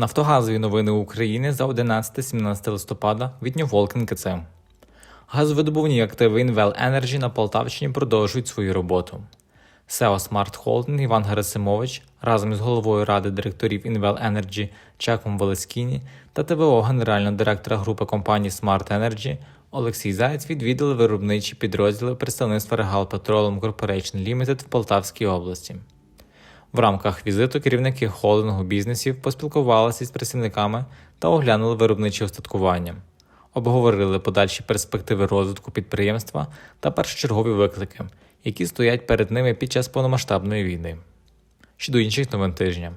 Нафтогазові новини України за 11-17 листопада від New Волкен КЦ. Газовидобувні активи Invel Energy на Полтавщині продовжують свою роботу. SEO Smart Holding Іван Герасимович разом із головою ради директорів Invel Energy Чеком Велескіні та ТВО генерального директора групи компаній Smart Energy Олексій Заєць відвідали виробничі підрозділи представництва Regal Petroleum Corporation Limited в Полтавській області. В рамках візиту керівники холдингу бізнесів поспілкувалися з працівниками та оглянули виробничі устаткування, обговорили подальші перспективи розвитку підприємства та першочергові виклики, які стоять перед ними під час повномасштабної війни. Щодо інших новин тижня,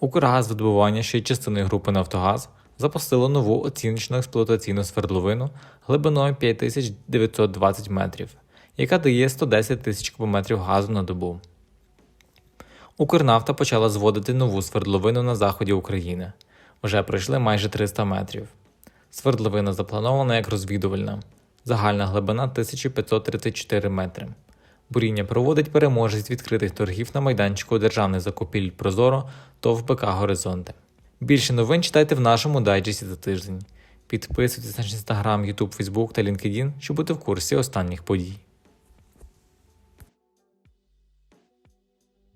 Укргазвидобування, що є частиною групи Нафтогаз, запустило нову оціночну експлуатаційну свердловину глибиною 5920 метрів, яка дає 110 тисяч кубометрів газу на добу. Укрнафта почала зводити нову свердловину на заході України. Вже пройшли майже 300 метрів. Свердловина запланована як розвідувальна. Загальна глибина 1534 метри. Буріння проводить переможець відкритих торгів на майданчику державних закупівель Прозоро ТОВ БК Горизонти. Більше новин читайте в нашому дайджесті за тиждень. Підписуйтесь на наш інстаграм, Ютуб, Фейсбук та LinkedIn, щоб бути в курсі останніх подій.